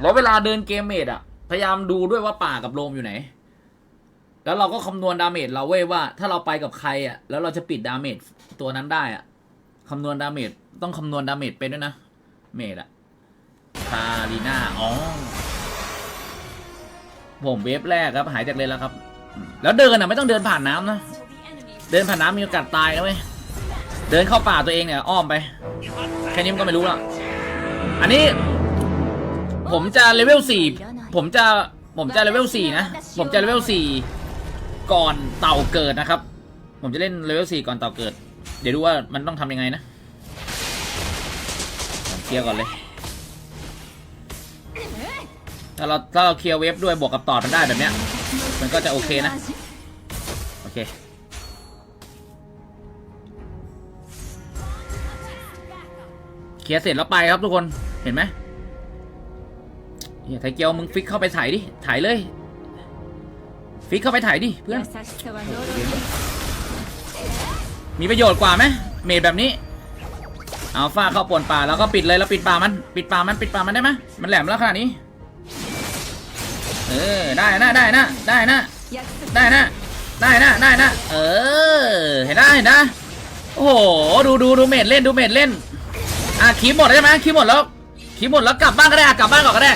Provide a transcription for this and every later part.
แล้วเวลาเดินเกมเมดอะ พยายามดูด้วยว่าป่ากับโรมอยู่ไหน แล้วเราก็คำนวณดาเมจเราเว้ยว่า ถ้าเราไปกับใครอะ แล้วเราจะปิดดาเมจตัวนั้นได้อะคำนวณดาเมจต้องคำนวณดาเมจเป็นด้วยนะ เมจอะคารีนาอ๋อ ผมเวฟแรกครับหายจากเลนแล้วครับ แล้วเดินอะไม่ต้องเดินผ่านน้ำนะ เดินผ่านน้ำมีโอกาสตายนะเว้ย เดินเข้าป่าตัวเองเนี่ยอ้อมไป แค่นี้มันก็ไม่รู้ล้วอันนี้ ผมจะเลเวลสี่ผมจะผมจะเลเวลสี่นะ ผมจะเลเวลสี่ก่อนเต่าเกิดนะครับ ผมจะเล่นเลเวลสี่ก่อนเต่าเกิด เดี๋ยวดูว่ามันต้องทำยังไงนะเคลียร์ก่อนเลย ถ้าเราถ้าเราเคลียร์เวฟด้วยบวกกับต่อมันได้แบบเนี้ย มันก็จะโอเคนะ โอเคเคลียร์เสร็จแล้วไปครับทุกคน เห็นไหม เนี่ยไทเกียวมึงฟิกเข้าไปถ่ายดิ ถ่ายเลย ฟิกเข้าไปถ่ายดิเพื่อน มีประโยชน์กว่าไหมเมดแบบนี้เอาฟาเข้าป่วนป่าแล้วก็ปิดเลยแล้วปิดป่ามัน ปิดป่ามันปิดป่ามันได้ไหมมันแหลมแล้วขนาดนี้ เออได้นะได้นะได้นะได้นะได้นะได้นะเออเห็นได้นะโอ้โหดูดูดูเมดเล่นดูเมดเล่นอะคีบหมดใช่ไหมคีบหมดแล้วคีบหมดแล้วกลับบ้านก็ได้กลับบ้านนก็ได้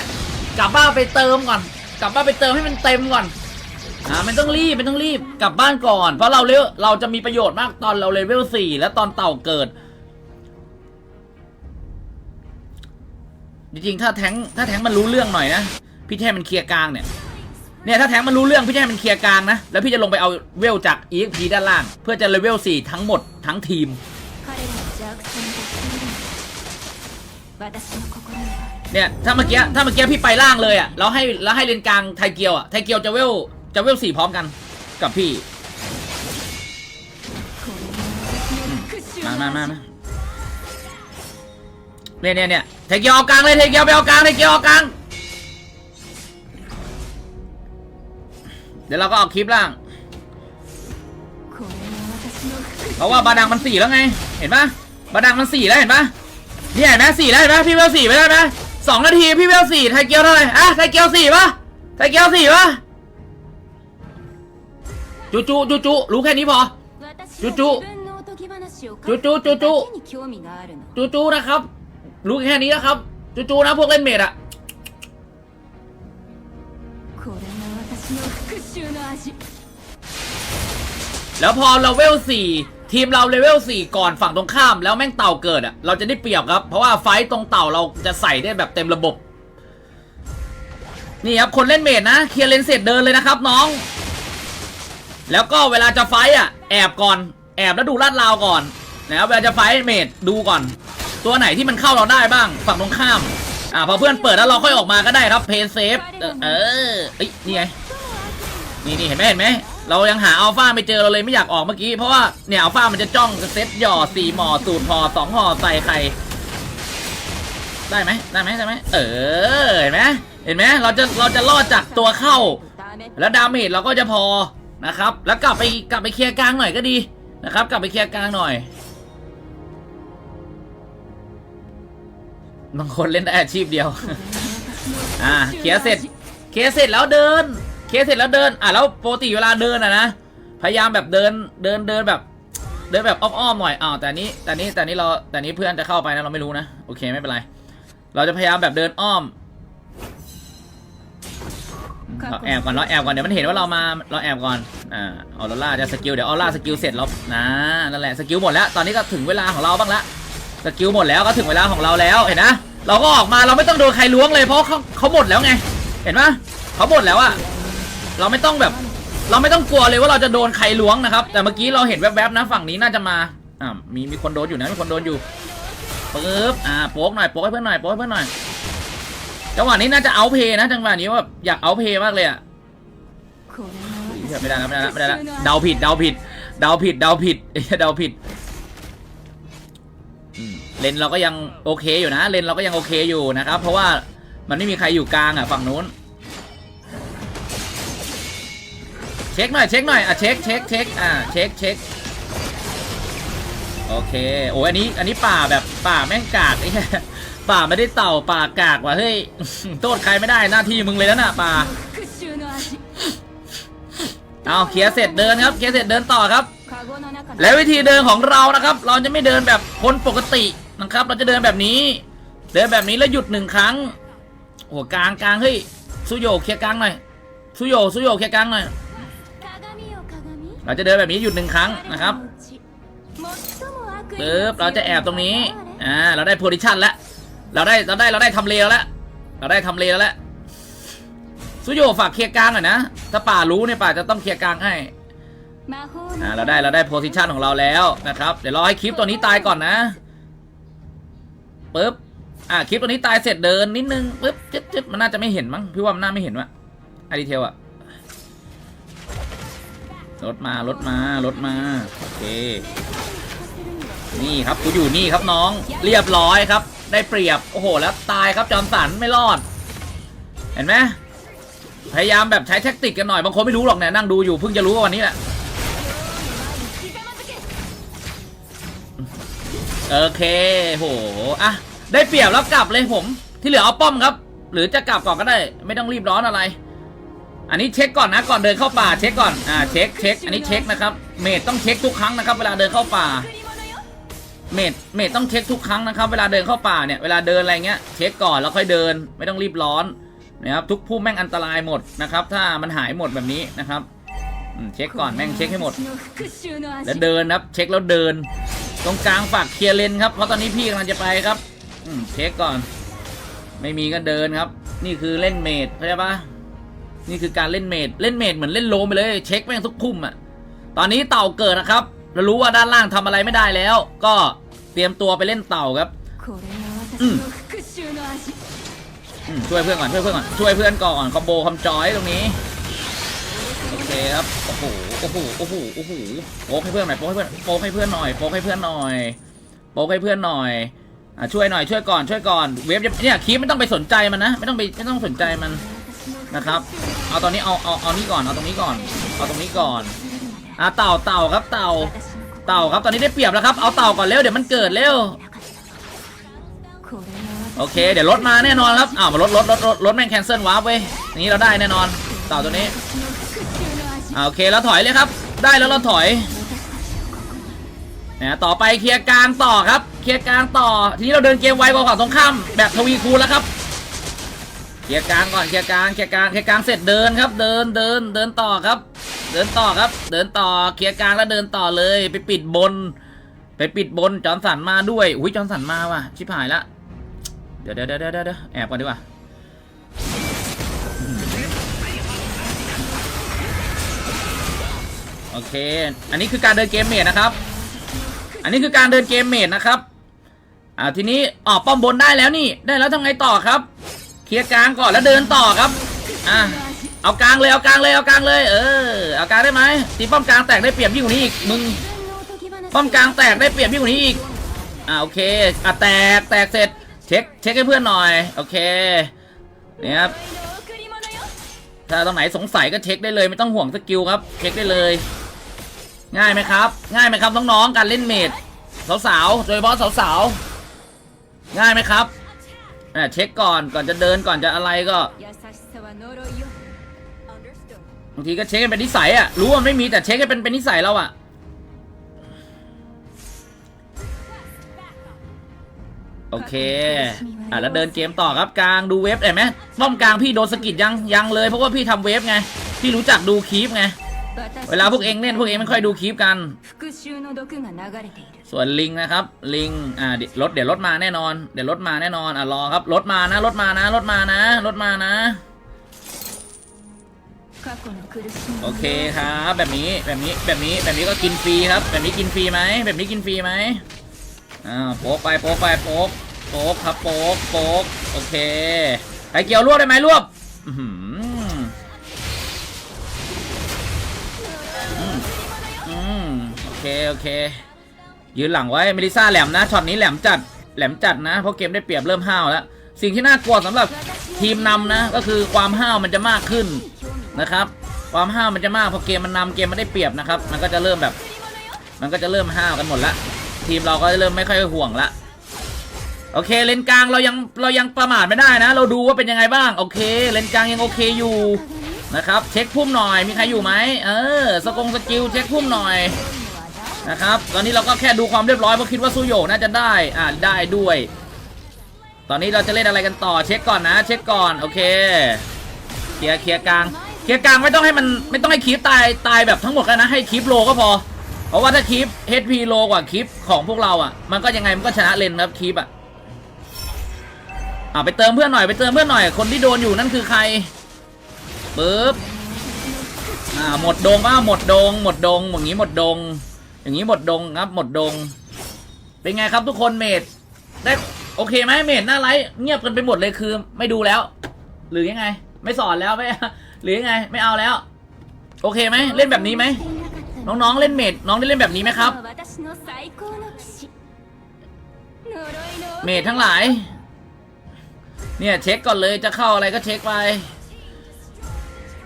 กลับบ้านไปเติมก่อน กลับบ้านไปเติมให้มันเต็มก่อนอ่าไม่ต้องรีบไม่ต้องรีบกลับบ้านก่อน เพราะเราเลเราจะมีประโยชน์มากตอนเราเลเวลสี่และตอนเต่าเกิด จริงๆถ้าแทงถ้าแทงมันรู้เรื่องหน่อยนะพี่แทนมันเคลียร์กลางเนี่ยเนี่ยถ้าแทงมันรู้เรื่องพี่แทนมันเคลียร์กลางนะแล้วพี่จะลงไปเอาเวลจาก EXP ด้านล่าง เพื่อจะเลเวล4ทั้งหมดทั้งทีม เนี่ยถ้าเมื่อกี้ถ้าเมื่อกี้พี่ไปล่างเลยอะแล้วให้แล้วให้เลนกลางไทเกียวอะไทเกียวจะเวลจะเวลสี่พร้อมกันกับพี่มามามามาเนี่ยเนี่ยเนี่ยไทเกียวออกกลางเลยไทเกียวไปเอากลางไทเกียวออกกลางเดี๋ยวเราก็ออกคลิปล่างเพราะว่าบาดังมันสี่แล้วไง เห็นปะบาดังมันสี่แล้วเห็นปะนี่เห็นไหมสี่แล้วเห็นปะพี่เวลสี่ไปแล้วไหม สองนาทีพี่เวลสี่ไทเกียวเท่าไหร่อะไทเกียวสี่ปะไทเกียวสี่ปะจุจุจุจุรู้แค่นี้พอ จุจุจุจุจุจุจุจุนะครับ รู้แค่นี้นะครับ จุจุนะพวกเล่นเมดอะแล้วพอเราเวลสี่ ทีมเราเลเวลสี่ก่อนฝั่งตรงข้ามแล้วแม่งเต่าเกิดอะเราจะได้เปรียบครับ เพราะว่าไฟตรงเต่าเราจะใส่ได้แบบเต็มระบบ นี่ครับคนเล่นเมดนะเคลียร์เลนเสร็จเดินเลยนะครับน้อง แล้วก็เวลาจะไฟอะแอบก่อน แอบแล้วดูลาดราวก่อนนะครับเวลาจะไฟเมดดูก่อน ตัวไหนที่มันเข้าเราได้บ้างฝั่งตรงข้ามอ่าพอเพื่อนเปิดแล้วเราค่อยออกมาก็ได้ครับเพย์เซฟเออเออเอ้ยนี่ไงนี่นี่เห็นไหมเห็นไหม เรายังหาอัลฟาไม่เจอเราเลยไม่อยากออกเมื่อกี้ เพราะว่าเนี่ยอัลฟามันจะจ้องเซตหย่อสี่หมอสูตรห่อสองห่อใส่ไข่ได้ไหมได้ไหมได้ไหมเออเห็นไหมเห็นไหมเราจะเราจะรอดจากตัวเข้า แล้วดาเมจเราก็จะพอนะครับ แล้วกลับไปกลับไปเคลียร์กลางหน่อยก็ดีนะครับ กลับไปเคลียร์กลางหน่อยบางคนเล่นได้อาชีพเดียว อ่าเคลียร์เสร็จเคลียร์เสร็จแล้วเดิน เคลียร์เสร็จแล้วเดิน อะแล้วปกติเวลาเดินอะนะพยายามแบบเดินเดินเดินแบบ เดินแบบอ้อมๆหน่อยอ้าวแต่นี้แต่นี้แต่นี้เราแต่นี้เพื่อนจะเข้าไปนะเราไม่รู้นะโอเคไม่เป็นไร เราจะพยายามแบบเดินอ้อมเราแอบก่อนเราแอบก่อนเดี๋ยวมันเห็นว่าเรามาเราแอบก่อนอ่าออโรล่าจะสกิลเดี๋ยวออร่าสกิลเสร็จแล้วนะนั่นแหละสกิลหมดแล้ว ตอนนี้ก็ถึงเวลาของเราบ้างละสกิลหมดแล้วก็ถึงเวลาของเราแล้วเห็นนะเราก็ออกมาเราไม่ต้องโดนใครล้วงเลยเพราะเขาเขาหมดแล้วไง เห็นปะเขาหมดแล้วอะ เราไม่ต้องแบบ เราไม่ต้องกลัวเลยว่าเราจะโดนใครล้วงนะครับ แต่เมื่อกี้เราเห็นแวบๆนะฝั่งนี้น่าจะมาอ่ามีมีคนโดนอยู่นะมีคนโดนอยู่ปึ๊บอ่าโป๊กหน่อยโป๊กให้เพื่อนหน่อยโป๊กให้เพื่อนหน่อยจังหวะนี้น่าจะเอาเพย์นะจังหวะนี้ว่าอยากเอาเพย์มากเลยอะไม่ได้แล้วไม่ได้แล้วไม่ได้แล้วเดาผิดเดาผิดเดาผิดเดาผิดเดาผิดเลนเราก็ยังโอเคอยู่นะเลนเราก็ยังโอเคอยู่นะครับ เพราะว่ามันไม่มีใครอยู่กลางอะฝั่งนู้น เช็คหน่อยเช็คหน่อยอะเช็คเช็คเช็คอ่าเช็คเช็คโอเคโอ้อันนี้อันนี้ป่าแบบป่าแม่งกากไอ้ป่าไม่ได้เต่าป่ากากว่ะเฮ้ยโทษใครไม่ได้หน้าที่มึงเลยแล้วน่ะป่าเอาเคลียร์เสร็จเดินครับเคลียร์เสร็จเดินต่อครับ และวิธีเดินของเรานะครับ เราจะไม่เดินแบบคนปกตินะครับ เราจะเดินแบบนี้ เดินแบบนี้แล้วหยุดหนึ่งครั้งโอ้กลางกลางเฮ้ยสุโยเคลียร์กลางหน่อยสุโยสุโยเคลียร์กลางหน่อย เราจะเดินแบบนี้หยุดหนึ่งครั้งนะครับปึ๊บเราจะแอบตรงนี้ อ่า เราได้โพซิชันแล้ว เราได้ เราได้ เราได้ทำเลแล้ว เราได้ทำเลแล้วสุโยฝากเคลียร์กลางหน่อยนะ ถ้าป่ารู้เนี่ยป่าจะต้องเคลียร์กลางให้ อ่า เราได้ เราได้โพซิชันของเราแล้วนะครับ เดี๋ยวรอให้คลิปตัวนี้ตายก่อนนะปึ๊บ อ่า คลิปตัวนี้ตายเสร็จเดินนิดนึงปึ๊บ จึ๊บจึ๊บมันน่าจะไม่เห็นมั้ง พี่ว่ามันน่าไม่เห็นวะไอดีเทลอะ รถมารถมารถมาโอเค นี่ครับกูอยู่นี่ครับน้อง เรียบร้อยครับ ได้เปรียบโอ้โห แล้วตายครับจอมสันไม่รอด เห็นไหมพยายามแบบใช้แท็กติกกันหน่อยบางคนไม่รู้หรอกเนี่ยนั่งดูอยู่เพิ่งจะรู้วันนี้แหละโอเคโหอะได้เปรียบแล้วกลับเลยผม ที่เหลือเอาป้อมครับ หรือจะกลับก่อนก็ได้ ไม่ต้องรีบร้อนอะไร อันนี้เช็คก่อนนะก่อนเดินเข้าป่าเช็คก่อนอ่าเช็คเช็คอันนี้เช็คนะครับเมดต้องเช็คทุกครั้งนะครับ เวลาเดินเข้าป่า เมดเมดต้องเช็คทุกครั้งนะครับ เวลาเดินเข้าป่าเนี่ยเวลาเดินอะไรเงี้ยเช็คก่อนแล้วค่อยเดินไม่ต้องรีบร้อนนะครับทุกผู้แม่งอันตรายหมดนะครับถ้ามันหายหมดแบบนี้นะครับเช็คก่อนแม่งเช็คให้หมด แล้วเดินครับเช็คแล้วเดิน ตรงกลางฝากเคลียร์เลนครับเพราะตอนนี้พี่กำลังจะไปครับเช็คก่อน ไม่มีก็เดินครับ นี่คือเล่นเมดเข้าใจปะ นี่คือการเล่นเมดเล่นเมดเหมือนเล่นโลไปเลย เช็คแม่งทุกพุ่มอะตอนนี้เต่าเกิดนะครับเรารู้ว่าด้านล่างทำอะไรไม่ได้แล้ว ก็เตรียมตัวไปเล่นเต่าครับช่วยเพื่อนก่อนช่วยเพื่อนก่อนช่วยเพื่อนก่อนคอมโบคอมจอยตรงนี้โอเคครับโอ้โหโอ้โหโอ้โหโอ้โหโป๊กให้เพื่อนหน่อยโป๊กให้เพื่อนโป๊กให้เพื่อนหน่อยโป๊กให้เพื่อนหน่อยโป๊กให้เพื่อนหน่อยอะช่วยหน่อยช่วยก่อนช่วยก่อนเวฟเนี่ยคลิปไม่ต้องไปสนใจมันนะ ไม่ต้องไปไม่ต้องสนใจมัน นะครับ เอาตอนนี้เอาเอาเอานี่ก่อนเอาตรงนี้ก่อน เอาตรงนี้ก่อนอะเต่าเต่าครับเต่าเต่าครับตอนนี้ได้เปรียบแล้วครับเอาเต่าก่อนเร็วเดี๋ยวมันเกิดเร็วโอเค เดี๋ยวรถมาแน่นอนครับอ้าวมารถรถรถรถรถแม่งแคนเซิลวาร์ปเว้ยนี้เราได้แน่นอนเต่าตัวนี้โอเคเราถอยเลยครับ ได้แล้วเราถอยนะต่อไปเคลียร์กลางต่อครับ เคลียร์กลางต่อ ทีนี้เราเดินเกมไวกว่าฝั่งตรงข้ามแบบทวีคูณแล้วครับ ลียร์กลางก่อนเคลียร์กลางเคลียร์กลางเคลียร์กลางเสร็จเดินครับ เดินเดินเดินต่อครับ เดินต่อครับ เดินต่อเคลียร์กลางแล้วเดินต่อเลย ไปปิดบน ไปปิดบนจอนสันมาด้วยอุ้ยจอนสันมาว่ะชิบหายละเดี๋ยวเดี๋ยวเดี๋ยวเดี๋ยวแอบก่อนดีกว่าโอเค อันนี้คือการเดินเกมเมดนะครับ อันนี้คือการเดินเกมเมดนะครับ อ่าทีนี้ออกป้อมบนได้แล้วนี่ ได้แล้วทำไงต่อครับ ลียร์กลางก่อนแล้วเดินต่อครับอะเอากลางเลยเอากลางเลยเอากลางเลย เออเอากลางได้ไหมตีป้อมกลางแตกได้เปรียบยิ่งกว่านี้อีกมึงป้อมกลางแตกได้เปรียบยิ่งกว่านี้อีกอ่าโอเคอะแตกแตกเสร็จเช็คเช็คให้เพื่อนหน่อยโอเคเนี่ยครับถ้าตรงไหนสงสัยก็เช็คได้เลยไม่ต้องห่วงสกิลครับเช็คได้เลย ง่ายไหมครับ ง่ายไหมครับน้องๆการเล่นเมดสาวๆโดยเฉพาะสาวๆง่ายไหมครับ เนี่เช็คก่อนก่อนจะเดินก่อนจะอะไรก็บางทีก็เช็คกันเป็นนิสัยอะรู้ว่าไม่มีแต่เช็คกันเป็นเป็นนิสัยเราอะโอเค อะแล้วเดินเกมต่อครับกลางดูเวฟเห็นไหมป้อมกลางพี่โดนสกิดยังยังเลยเพราะว่าพี่ทำเวฟไง พี่รู้จักดูคีฟไง เวลาพวกเองเล่นพวกเองไม่ค่อยดูคลิปกัน ส่วนลิงนะครับ ลิงอ่ารถเดี๋ยวรถมาแน่นอน เดี๋ยวรถมาแน่นอนอะรอครับรถมานะรถมานะรถมานะรถมานะโอเคครับแบบนี้แบบนี้แบบนี้แบบนี้ก็กินฟรีครับ แบบนี้กินฟรีไหมแบบนี้กินฟรีไหมอ่าโป๊กไปโป๊กไปโป๊กโป๊กครับโป๊กโป๊กโอเคไอเกี่ยวรวบได้ไหมรวบ เคโอเค ยืนหลังไว้เมลิซ่าแหลมนะช็อตนี้แหลมจัดแหลมจัดนะเพราะเกมได้เปรียบเริ่มห้าวแล้วสิ่งที่น่ากลัวสำหรับทีมนำนะ ก็คือความห้าวมันจะมากขึ้นนะครับ ความห้าวมันจะมากพอเกมมันนำเกมมันได้เปรียบนะครับ มันก็จะเริ่มแบบ มันก็จะเริ่มห้าวกันหมดละทีมเราก็จะเริ่มไม่ค่อยห่วงละโอเคเลนกลางเรายังเรายังประมาทไม่ได้นะ เราดูว่าเป็นยังไงบ้างโอเคเลนกลางยังโอเคอยู่นะครับ เช็คพุ่มหน่อยมีใครอยู่ไหมเออสกงสกิลเช็คพุ่มหน่อย นะครับ ตอนนี้เราก็แค่ดูความเรียบร้อยเพราะคิดว่าซูโยน่าจะได้ อ่าได้ด้วย ตอนนี้เราจะเล่นอะไรกันต่อเช็คก่อนนะ เช็คก่อนโอเคเคลียร์เคลียร์กลางเคลียร์กลางไม่ต้องให้มันไม่ต้องให้คีปตายตายแบบทั้งหมดกันนะให้คีปโลก็พอ เพราะว่าถ้าคีป HP โลกว่าคีปของพวกเราอะ มันก็ยังไงมันก็ชนะเลนครับคีปอะอ่าไปเติมเพื่อนหน่อยไปเติมเพื่อนหน่อยคนที่โดนอยู่นั่นคือใครปึ๊บอ่าหมดดงป่ะหมดดง หมดดงอย่างนี้หมดดง อย่างนี้หมดดงครับ หมดดง เป็นไงครับทุกคนเมดได้โอเคไหมเมดหน้าไลฟ์เงียบกันไปหมดเลยคือ ไม่ดูแล้ว หรือยังไง ไม่สอนแล้วไม่หรือยังไง ไม่เอาแล้ว โอเคไหมเล่นแบบนี้ไหมน้องๆเล่นเมดน้องได้เล่นแบบนี้ไหมครับ เมดทั้งหลาย เนี่ยเช็คก่อนเลยจะเข้าอะไรก็เช็คไป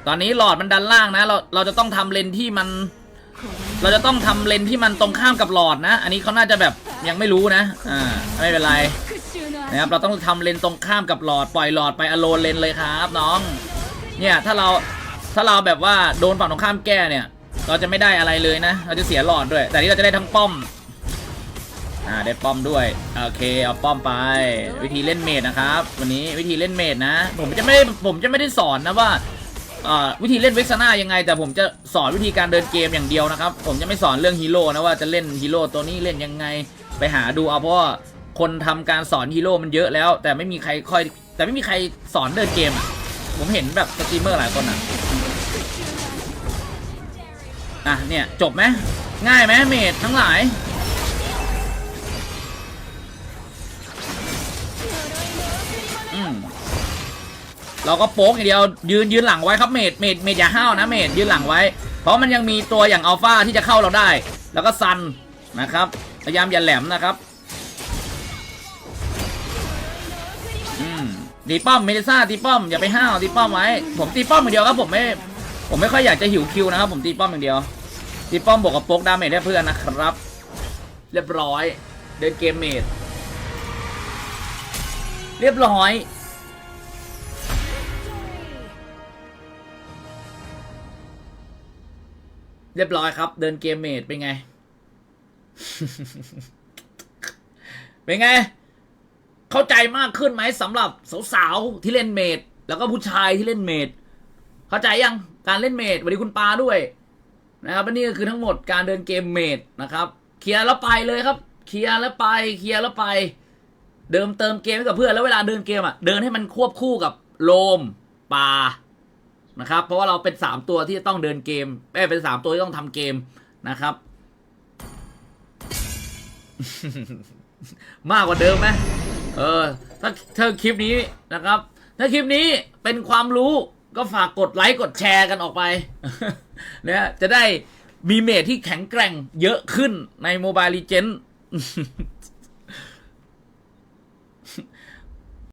ตอนนี้หลอดมันดันล่างนะ เราเราจะต้องทำเลนที่มันเราจะต้องทำเลนที่มันตรงข้ามกับหลอดนะ อันนี้เขาน่าจะแบบยังไม่รู้นะ อ่า ไม่เป็นไรนะครับ เราต้องทำเลนตรงข้ามกับหลอด ปล่อยหลอดไปอโลนเลนเลยครับน้อง เนี่ยถ้าเราถ้าเราแบบว่าโดนฝั่งตรงข้ามแก้เนี่ย เราจะไม่ได้อะไรเลยนะ เราจะเสียหลอดด้วย แต่นี่เราจะได้ทั้งป้อม อ่าได้ป้อมด้วย โอเคเอาป้อมไป วิธีเล่นเมดนะครับ วันนี้วิธีเล่นเมดนะ ผมจะไม่ผมจะไม่ได้สอนนะว่า วิธีเล่นเวกซาน่ายังไง แต่ผมจะสอนวิธีการเดินเกมอย่างเดียวนะครับ ผมจะไม่สอนเรื่องฮีโร่นะว่าจะเล่นฮีโร่ตัวนี้เล่นยังไงไปหาดูเอาเพราะว่าคนทำการสอนฮีโร่มันเยอะแล้ว แต่ไม่มีใครค่อย แต่ไม่มีใครสอนเดินเกมอะผมเห็นแบบสตรีมเมอร์หลายคนอะอะเนี่ยจบไหมง่ายไหมเมดทั้งหลาย เราก็โป๊กอย่างเดียวยืนยืนหลังไว้ครับเมดเมดเมดอย่าห้าวนะเมดยืนหลังไว้ เพราะมันยังมีตัวอย่างอัลฟาที่จะเข้าเราได้ แล้วก็ซันนะครับพยายามอย่าแหลมนะครับอืมตีป้อมเมดิซ่าตีป้อมอย่าไปห้าวตีป้อมไว้ผมตีป้อมอย่างเดียวครับผมไม่ผมไม่ค่อยอยากจะหิวคิวนะครับผมตีป้อมอย่างเดียวตีป้อมบวกกับโป๊กดาเมจให้เพื่อนนะครับ เรียบร้อย เดินเกมเมดเรียบร้อย เรียบร้อยครับ เดินเกมเมดเป็นไง เป็นไง เข้าใจมากขึ้นไหมสำหรับสาวๆที่เล่นเมดแล้วก็ผู้ชายที่เล่นเมดเข้าใจยังการเล่นเมดสวัสดีคุณปาด้วย นะครับและนี่ก็คือทั้งหมดการเดินเกมเมดนะครับเคลียร์แล้วไปเลยครับเคลียร์แล้วไปเคลียร์แล้วไป เดิมเติมเกมให้กับเพื่อนแล้วเวลาเดินเกมอะเดินให้มันควบคู่กับโลมปลา นะครับ เพราะว่าเราเป็นสามตัวที่จะต้องเดินเกมเอ้เป็นสามตัวที่ต้องทำเกมนะครับ มากกว่าเดิมไหมเออ ถ้าถ้าคลิปนี้นะครับ ถ้าคลิปนี้เป็นความรู้ก็ฝากกดไลค์กดแชร์กันออกไปเนี่ยจะได้มีเมทที่แข็งแกร่งเยอะขึ้นในโมบายลีเจน